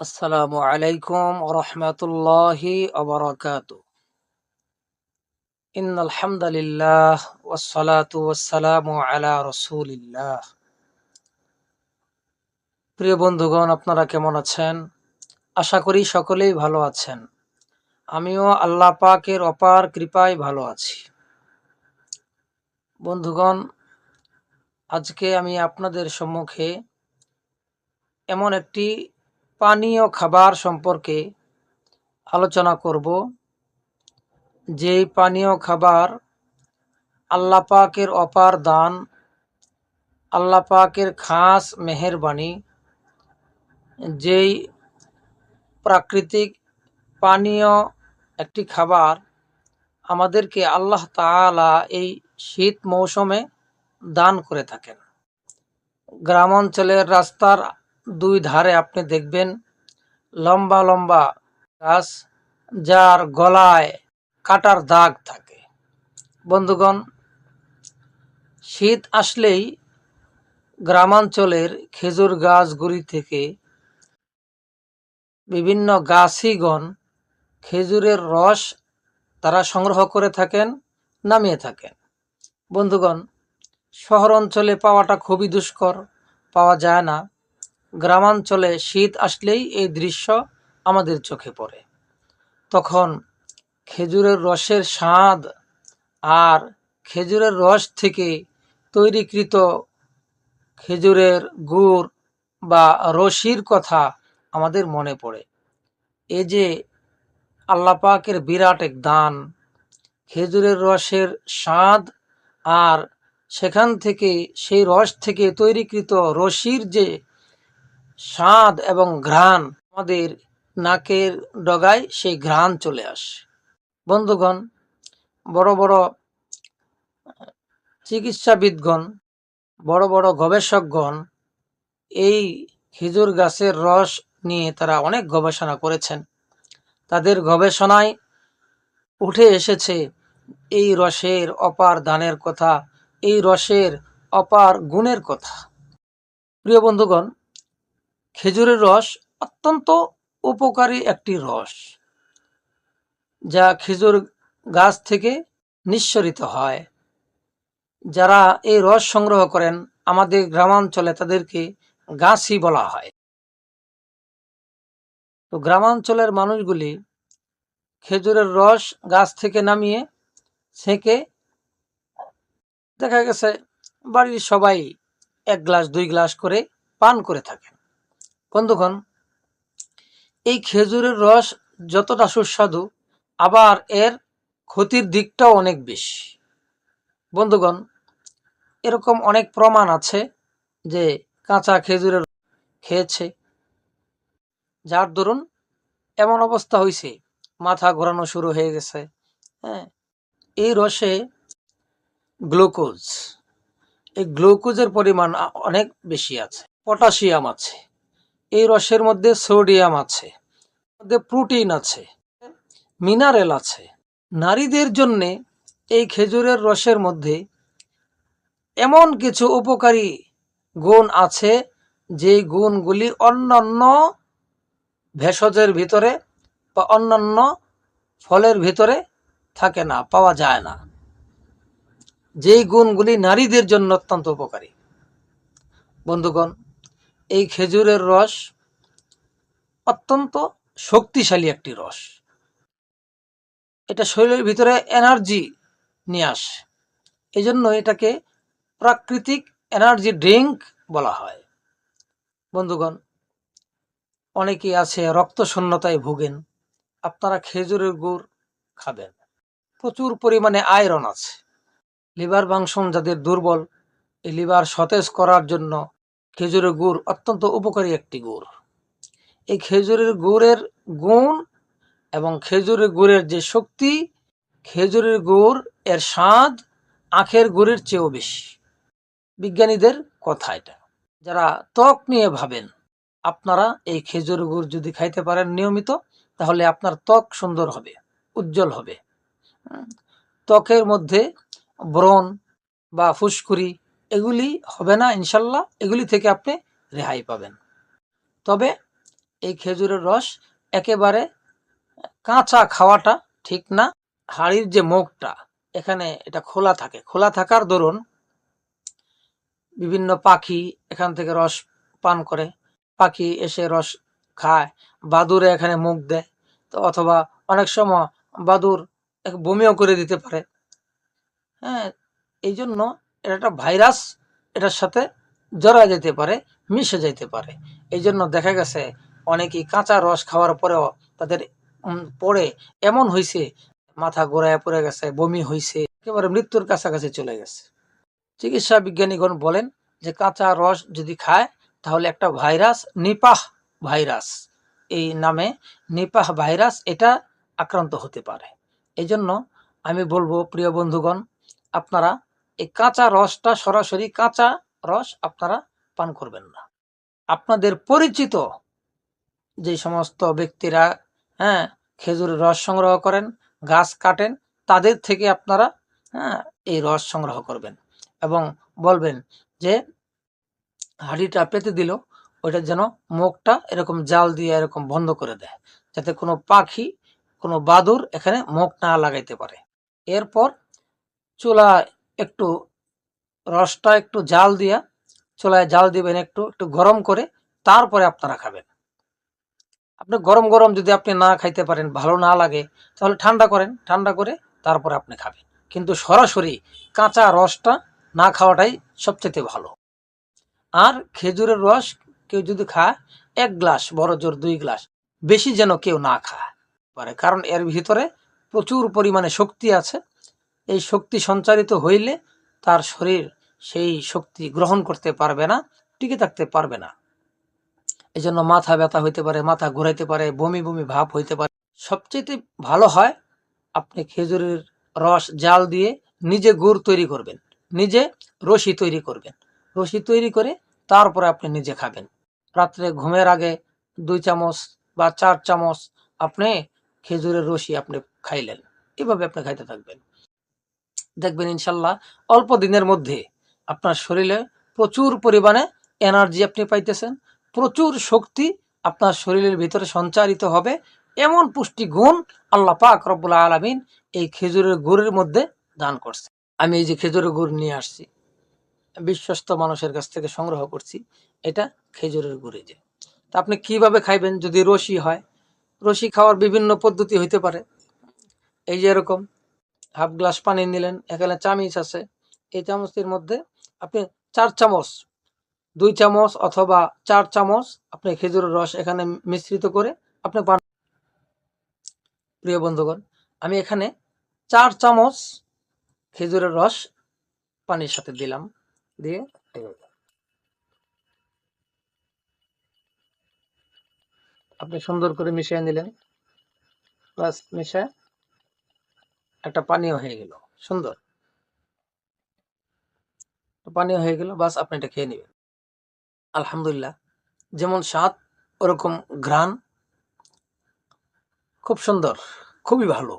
আসসালামু আলাইকুম রহমতুল্লাহি অবরাকাত ইন ওয়াসসালাতু ওয়াসসালামু আলা রসুলিল্লাহ। প্রিয় বন্ধুগণ, আপনারা কেমন আছেন? আশা করি সকলেই ভালো আছেন। আমিও আল্লাহ পাকের অপার কৃপায় ভালো আছি। বন্ধুগণ, আজকে আমি আপনাদের সম্মুখে এমন একটি পানীয় খাবার সম্পর্কে আলোচনা করব। যেই পানীয় খাবার আল্লাহ পাকের অপার দান, আল্লাহ পাকের খাস মেহেরবানি, যেই প্রাকৃতিক পানীয় একটি খাবার আমাদেরকে আল্লাহ তাআলা এই শীত মৌসুমে দান করে থাকেন। গ্রাম অঞ্চলের রাস্তার দুই ধারে আপনি দেখবেন লম্বা লম্বা গাছ যার গলায় কাটার দাগ থাকে। বন্ধুগণ, শীত আসলেই গ্রামাঞ্চলের খেজুর গাছগুলি থেকে বিভিন্ন গাছিগণ খেজুরের রস তারা সংগ্রহ করে থাকেন, নামিয়ে থাকেন। বন্ধুগণ, শহর অঞ্চলে পাওয়াটা খুবই দুষ্কর, পাওয়া যায় না। গ্রামাঞ্চলে শীত আসলেই এই দৃশ্য আমাদের চোখে পড়ে। তখন খেজুরের রসের স্বাদ আর খেজুরের রস থেকে তৈরিকৃত খেজুরের গুড় বা রশির কথা আমাদের মনে পড়ে। এ যে আল্লাপাকের বিরাট এক দান, খেজুরের রসের স্বাদ আর সেখান থেকে সেই রস থেকে তৈরিকৃত রশির যে স্বাদ এবং ঘ্রাণ আমাদের নাকের ডগায় সেই ঘ্রাণ চলে আসে। বন্ধুগণ, বড় বড় চিকিৎসাবিদগণ, বড় বড় গবেষকগণ এই খেজুর গাছের রস নিয়ে তারা অনেক গবেষণা করেছেন। তাদের গবেষণায় উঠে এসেছে এই রসের অপার দানের কথা, এই রসের অপার গুণের কথা। প্রিয় বন্ধুগণ খেজুরের রস অত্যন্ত উপকারী একটি রস, যা খেজুর গাছ থেকে নিঃসরিত হয়। যারা এই রস সংগ্রহ করেন, আমাদের গ্রামাঞ্চলে তাদেরকে গাছই বলা হয়। তো গ্রামাঞ্চলের মানুষগুলি খেজুরের রস গাছ থেকে নামিয়ে ছেঁকে, দেখা গেছে বাড়ির সবাই এক গ্লাস, দুই গ্লাস করে পান করে থাকেন। বন্ধুগণ, এই খেজুরের রস যতটা সুস্বাদু, আবার এর ক্ষতির দিকটাও অনেক বেশি। বন্ধুগণ, এরকম অনেক প্রমাণ আছে যে কাঁচা খেজুরের খেয়েছে। যার দরুন এমন অবস্থা হয়েছে মাথা ঘোরানো শুরু হয়ে গেছে। হ্যাঁ এই রসে গ্লুকোজ, এই গ্লুকোজের পরিমাণ অনেক বেশি আছে, পটাশিয়াম আছে। এই রসের মধ্যে সোডিয়াম আছে মধ্যে প্রোটিন আছে, মিনারেল আছে। নারীদের জন্যে এই খেজুরের রসের মধ্যে এমন কিছু উপকারী গুণ আছে যে গুণগুলি অন্যান্য ভেষজের ভিতরে বা অন্যান্য ফলের ভিতরে থাকে না, পাওয়া যায় না। যেই গুণগুলি নারীদের জন্য অত্যন্ত উপকারী। বন্ধুগণ এই খেজুরের রস অত্যন্ত শক্তিশালী একটি রস। এটা শরীরের ভিতরে এনার্জি নিয়ে আসে। এই জন্য এটাকে প্রাকৃতিক এনার্জি ড্রিঙ্ক বলা হয়। বন্ধুগণ অনেকেই আছে রক্ত শূন্যতায় ভুগেন। আপনারা খেজুরের গুড় খাবেন। প্রচুর পরিমাণে আয়রন আছে। লিভার ফাংশন যাদের দুর্বল, এই লিভার সতেজ করার জন্য খেজুরের গুড়, অত্যন্ত উপকারী একটি গুড়। এই খেজুরের গুড়ের গুণ এবং খেজুরের গুড়ের যে শক্তি, খেজুরের গুড় এর স্বাদ আখের গুড়ের চেয়েও বেশি। বিজ্ঞানীদের কথা এটা। যারা ত্বক নিয়ে ভাবেন, আপনারা এই খেজুর গুড় যদি খাইতে পারেন নিয়মিত, তাহলে আপনার ত্বক সুন্দর হবে, উজ্জ্বল হবে। ত্বকের মধ্যে ব্রণ বা ফুসকুড়ি এগুলি হবে না, ইনশাল্লাহ। এগুলি থেকে আপনি রেহাই পাবেন। তবে এই খেজুরের রস একেবারে কাঁচা খাওয়াটা ঠিক না। হাড়ির যে মুখটা এখানে এটা খোলা থাকে। খোলা থাকার দরুন বিভিন্ন পাখি এখান থেকে রস পান করে। পাখি এসে রস খায় বাদুরে এখানে মুখ দেয়। তো অথবা অনেক সময় বাদুর বমিও করে দিতে পারে। হ্যাঁ এই জন্য এটা একটা ভাইরাস এটার সাথে জড়া যেতে পারে, মিশে যেতে পারে। এই জন্য দেখা গেছে অনেকেই কাঁচা রস খাওয়ার পরেও তাদের পরে এমন হয়েছে মাথা ঘোরায় পড়ে গেছে, বমি হয়েছে একেবারে মৃত্যুর কাছাকাছি চলে গেছে। চিকিৎসা বিজ্ঞানীগণ বলেন যে কাঁচা রস যদি খায়, তাহলে একটা ভাইরাস, নিপাহ ভাইরাস, এই নামে নিপাহ ভাইরাস এটা আক্রান্ত হতে পারে। এই জন্য আমি বলব, প্রিয় বন্ধুগণ, আপনারা এই কাঁচা রসটা সরাসরি কাঁচা রস আপনারা পান করবেন না। আপনাদের পরিচিত যে সমস্ত ব্যক্তিরা হ্যাঁ খেজুরের রস সংগ্রহ করেন, গাছ কাটেন, তাদের থেকে আপনারা হ্যাঁ এই রস সংগ্রহ করবেন এবং বলবেন যে হাঁড়িটা পেতে দিল, ওইটা যেন মুখটা এরকম জাল দিয়ে এরকম বন্ধ করে দেয়, যাতে কোনো পাখি, কোনো বাদুর এখানে মুখ না লাগাইতে পারে। এরপর চুলা একটু রসটা একটু জাল দিয়া চুলায় জাল দিবেন একটু একটু গরম করে তারপরে আপনারা খাবেন। আপনি গরম গরম যদি আপনি না খাইতে পারেন, ভালো না লাগে, তাহলে ঠান্ডা করেন, ঠান্ডা করে তারপরে আপনি খাবেন। কিন্তু সরাসরি কাঁচা রসটা না খাওয়াটাই সবচেয়ে ভালো। আর খেজুরের রস কেউ যদি খায়, এক গ্লাস, বড় জোর দুই গ্লাস, বেশি যেন কেউ না খায়। পারে, কারণ এর ভিতরে প্রচুর পরিমাণে শক্তি আছে। এই শক্তি সঞ্চারিত হইলে তার শরীর সেই শক্তি গ্রহণ করতে পারবে না, টিকে থাকতে পারবে না। এই জন্য মাথা ব্যথা হইতে পারে, মাথা ঘুরাইতে পারে, বমি বমি ভাব হইতে পারে। সবচেয়ে ভালো হয় আপনি খেজুরের রস, জাল দিয়ে নিজে গুড় তৈরি করবেন, নিজে রশি তৈরি করবেন। রশি তৈরি করে তারপরে আপনি নিজে খাবেন। রাত্রে ঘুমের আগে দুই চামচ বা চার চামচ আপনি খেজুরের রশি আপনি খাইলেন, এভাবে আপনি খাইতে থাকবেন। দেখবেন ইনশাল্লাহ, অল্প দিনের মধ্যে আপনার শরীরে প্রচুর পরিমাণে এনার্জি আপনি পাইতেছেন, প্রচুর শক্তি আপনার শরীরের ভিতরে সঞ্চারিত হবে, এমন পুষ্টি গুণ আল্লাহ পাক রব্বুল আলমিন এই খেজুরের গুড়ের মধ্যে দান করছে। আমি এই যে খেজুরের গুড় নিয়ে আসছি, বিশ্বস্ত মানুষের কাছ থেকে সংগ্রহ করছি, এটা খেজুরের গুড়ে যে। তা আপনি কীভাবে খাইবেন যদি রশি হয়? রশি খাওয়ার বিভিন্ন পদ্ধতি হইতে পারে। এই যে এরকম হাফ গ্লাস পানি নিলেন, এখানে চামিচ আছে। এই চামচটির মধ্যে আপনি চার চামচ, দুই চামচ অথবা চার চামচ আপনি খেজুরের রস এখানে মিশ্রিত করে আপনি পান। প্রিয় বন্ধুগণ, আমি এখানে চার চামচ খেজুরের রস পানির সাথে দিলাম, দিয়ে আপনি সুন্দর করে মিশিয়ে নিলেন। প্লাস মিশায় একটা পানীয় হয়ে গেল সুন্দর। পানীয় হয়ে গেল বাস আপনি এটা খেয়ে নেবেন। আলহামদুলিল্লাহ যেমন স্বাদ ওরকম ঘ্রাণ খুব সুন্দর খুবই ভালো।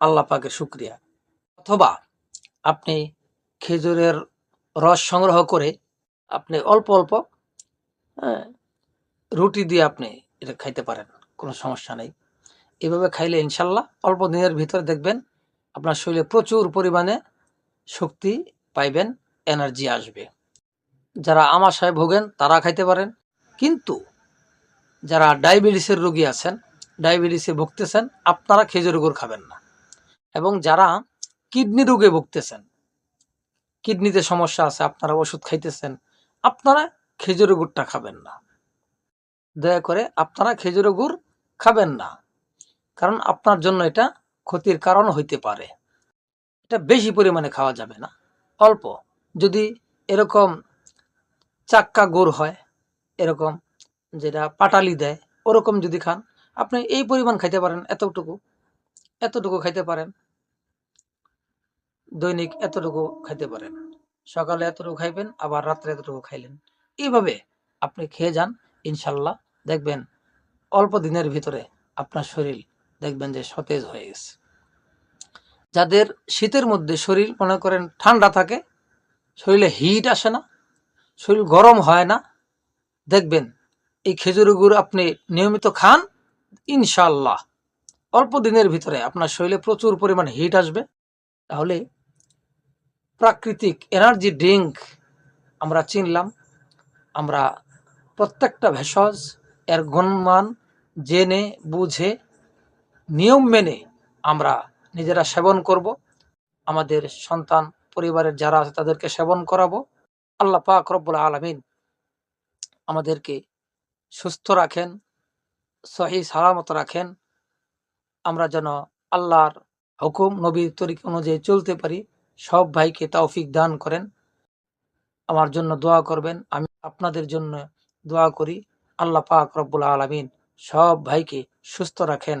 আল্লাহ পাকের শুক্রিয়া। অথবা আপনি খেজুরের রস সংগ্রহ করে আপনি অল্প অল্প হ্যাঁ, রুটি দিয়ে আপনি এটা খাইতে পারেন কোনো সমস্যা নেই। এভাবে খাইলে ইনশাল্লাহ অল্প দিনের ভিতরে দেখবেন আপনার শরীরে প্রচুর পরিমাণে শক্তি পাইবেন এনার্জি আসবে। যারা আমাশায় ভোগেন তারা খাইতে পারেন। কিন্তু যারা ডায়াবেটিসের রোগী আছেন, ডায়াবেটিসে ভুগতেছেন, আপনারা খেজুর গুড় খাবেন না। এবং যারা কিডনি রোগে ভুগতেছেন, কিডনিতে সমস্যা আছে, আপনারা ওষুধ খাইতেছেন, আপনারা খেজুর গুড়টা খাবেন না। দয়া করে আপনারা খেজুর গুড় খাবেন না। কারণ আপনার জন্য এটা ক্ষতির কারণ হইতে পারে। এটা বেশি পরিমাণে খাওয়া যাবে না। অল্প। যদি এরকম চাক্কা গুড় হয়, এরকম যেটা পাটালি দেয়, ওরকম যদি খান, আপনি এই পরিমাণ খাইতে পারেন, এতটুকু এতটুকু খাইতে পারেন, দৈনিক এতটুকু খাইতে পারেন। সকালে এতটুকু খাইবেন, আবার রাত্রে এতটুকু খাইলেন। এইভাবে আপনি খেয়ে যান, ইনশাল্লাহ। দেখবেন অল্প দিনের ভিতরে আপনার শরীর দেখবেন যে সতেজ হয়ে গেছে। যাদের শীতের মধ্যে শরীর মনে করেন ঠান্ডা থাকে, শরীরে হিট আসে না, শরীর গরম হয় না, দেখবেন এই খেজুরের গুড় আপনি নিয়মিত খান ইনশাল্লাহ অল্প দিনের ভিতরে আপনার শরীরে প্রচুর পরিমাণে হিট আসবে। তাহলে প্রাকৃতিক এনার্জি ড্রিঙ্ক আমরা চিনলাম, আমরা প্রত্যেকটা ভেষজ এর গুণমান জেনে, বুঝে নিয়ম মেনে আমরা নিজেরা সেবন করব। আমাদের সন্তান, পরিবারের যারা আছে তাদেরকে সেবন করাবো। আল্লাহ পাক রব্বুল আলমিন আমাদেরকে সুস্থ রাখেন, সহি সালামত রাখেন। আমরা যেন আল্লাহর হুকুম, নবীর তরিক অনুযায়ী চলতে পারি। সব ভাইকে তৌফিক দান করেন। আমার জন্য দোয়া করবেন। আমি আপনাদের জন্য দোয়া করি। আল্লাহ পাক রব্বুল আলমিন সব ভাইকে সুস্থ রাখেন।